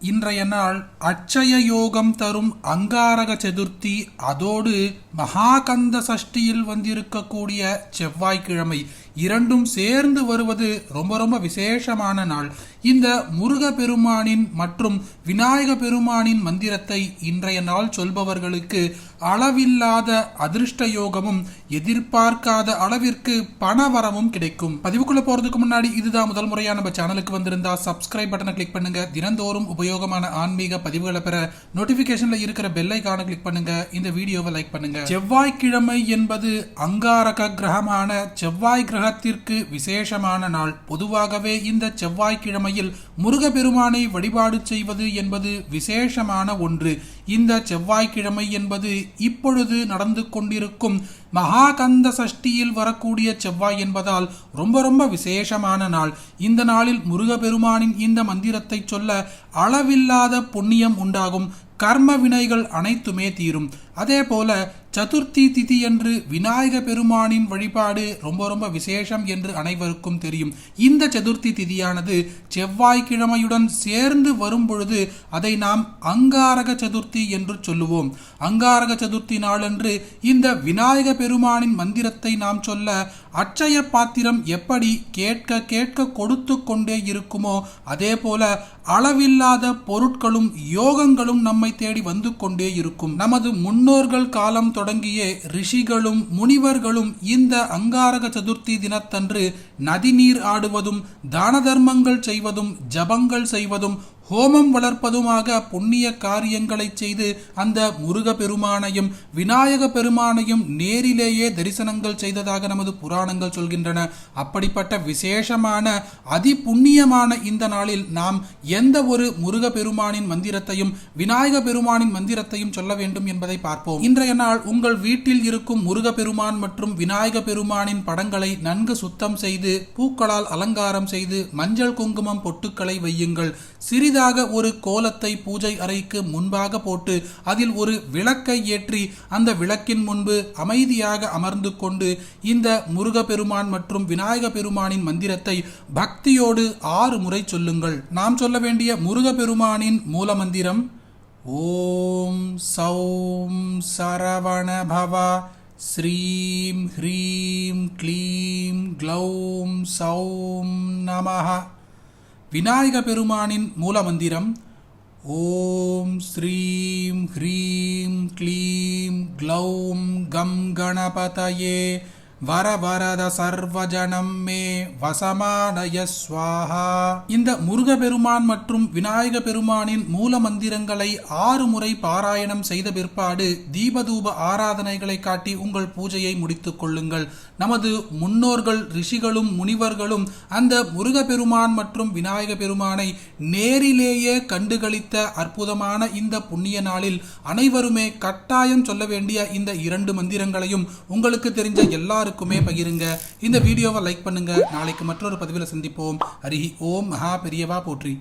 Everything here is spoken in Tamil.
இன்றைய நாள் அட்சய யோகம் தரும் அங்காரக சதுர்த்தி அதோடு மகாகந்த சஷ்டியில் வந்திருக்கக்கூடிய செவ்வாய்க்கிழமை. இரண்டும் சேர்ந்து வருவது ரொம்ப ரொம்ப விசேஷமான நாள். இந்த முருக பெருமானின் மற்றும் விநாயக பெருமானின் மந்திரத்தை இன்றைய நாள் சொல்பவர்களுக்கு அளவில்லாத அதிர்ஷ்ட யோகமும் எதிர்பார்க்காத அளவிற்கு பணவரமும் கிடைக்கும். பதிவுக்குள்ள போறதுக்கு முன்னாடி இதுதான் முதல் முறையா நம்ம சேனலுக்கு வந்திருந்தா சப்ஸ்கிரைப் பட்டனை கிளிக் பண்ணுங்க. தினந்தோறும் உபயோகமான ஆன்மீக பதிவுகளை பெற நோட்டிபிகேஷன்ல இருக்கிற பெல் ஐக்கான கிளிக் பண்ணுங்க. இந்த வீடியோவை லைக் பண்ணுங்க. செவ்வாய்க்கிழமை என்பது அங்காரக கிரகமான செவ்வாய் கிரகத்திற்கு விசேஷமான நாள். பொதுவாகவே இந்த செவ்வாய்க்கிழமையில் முருகப்பெருமானை வழிபாடு செய்வது என்பது விசேஷமான ஒன்று. இந்த செவ்வாய்க்கிழமை என்பது இப்பொழுது நடந்து கொண்டிருக்கும் மகாகந்த சஷ்டியில் வரக்கூடிய செவ்வாய் என்பதால் ரொம்ப ரொம்ப விசேஷமான நாள். இந்த நாளில் முருகப்பெருமானின் இந்த மந்திரத்தை சொல்ல அளவில்லாத புண்ணியம் உண்டாகும். கர்ம வினைகள் அனைத்துமே தீரும். அதே போல சதுர்த்தி திதி என்று விநாயக பெருமானின் வழிபாடு ரொம்ப ரொம்ப விசேஷம் என்று அனைவருக்கும் தெரியும். இந்த சதுர்த்தி திதியானது செவ்வாய்க்கிழமையுடன் சேர்ந்து வரும் பொழுது அதை நாம் அங்காரக சதுர்த்தி என்று சொல்லுவோம். அங்காரக சதுர்த்தி நாளன்று இந்த விநாயக பெருமானின் மந்திரத்தை நாம் சொல்ல அட்சய பாத்திரம் எப்படி கேட்க கேட்க கொடுத்து கொண்டே இருக்குமோ அதே போல அளவில்லாத பொருட்களும் யோகங்களும் நம்மை தேடி வந்து கொண்டே இருக்கும். நமது முன்னோர்கள் காலம் தொடங்கிய ரிஷிகளும் முனிவர்களும் இந்த அங்காரக சதுர்த்தி தினத்தன்று நதிநீர் ஆடுவதும் தான தர்மங்கள் செய்வதும் ஜபங்கள் செய்வதும் ஹோமம் வளர்ப்பதுமாக புண்ணிய காரியங்களை செய்து அந்த முருக பெருமானையும் விநாயக பெருமானையும் நேரிலேயே தரிசனங்கள் செய்ததாக நமது புராணங்கள் சொல்கின்றன. அப்படிப்பட்ட விசேஷமான அதி புண்ணியமான இந்த நாளில் நாம் எந்த ஒரு முருக பெருமானின் மந்திரத்தையும் விநாயக பெருமானின் மந்திரத்தையும் சொல்ல வேண்டும் என்பதை பார்ப்போம். இன்றைய நாள் உங்கள் வீட்டில் இருக்கும் முருக பெருமான் மற்றும் விநாயக பெருமானின் படங்களை நன்கு சுத்தம் செய்து பூக்களால் அலங்காரம் செய்து மஞ்சள் குங்குமம் பொட்டுக்களை வையுங்கள். சிறிது சிறிதாக ஒரு கோலத்தை பூஜை அறைக்கு முன்பாக போட்டு அதில் ஒரு விளக்கை ஏற்றி அந்த விளக்கின் முன்பு அமைதியாக அமர்ந்து கொண்டு இந்த முருக பெருமான் மற்றும் விநாயக பெருமானின் மந்திரத்தை பக்தியோடு ஆறு முறை சொல்லுங்கள். நாம் சொல்ல வேண்டிய முருக பெருமானின் மூல மந்திரம் ஓம் சௌம் சரவண பவா ஸ்ரீம் ஹ்ரீம் க்ளீம் க்ளௌம் சௌம் நமஹா. விநாயக பெருமானின் மூலமந்திரம் ஓம் ஸ்ரீம் ஹ்ரீம் க்ளீம் க்ளௌம் கம் கணபதயே வர வரத சர்வஜனம் மே வசமானய ஸ்வாஹா இந்த முருக பெருமான் மற்றும் விநாயக பெருமானின் மூல மந்திரங்களை ஆறு முறை பாராயணம் செய்த பிற்பாடு தீபதூப ஆராதனைகளை காட்டி உங்கள் பூஜையை முடித்துக் கொள்ளுங்கள். நமது முன்னோர்கள் ரிஷிகளும் முனிவர்களும் அந்த முருக பெருமான் மற்றும் விநாயக பெருமானை நேரிலேயே கண்டுகளித்த அற்புதமான இந்த புண்ணிய நாளில் அனைவருமே கட்டாயம் சொல்ல வேண்டிய இந்த இரண்டு மந்திரங்களையும் உங்களுக்கு தெரிஞ்ச எல்லாருக்குமே பகிருங்க. இந்த வீடியோவை லைக் பண்ணுங்க. நாளைக்கு மற்றொரு பதிவில் சந்திப்போம். ஹரி ஓம். மகா பெரியவா போற்றி.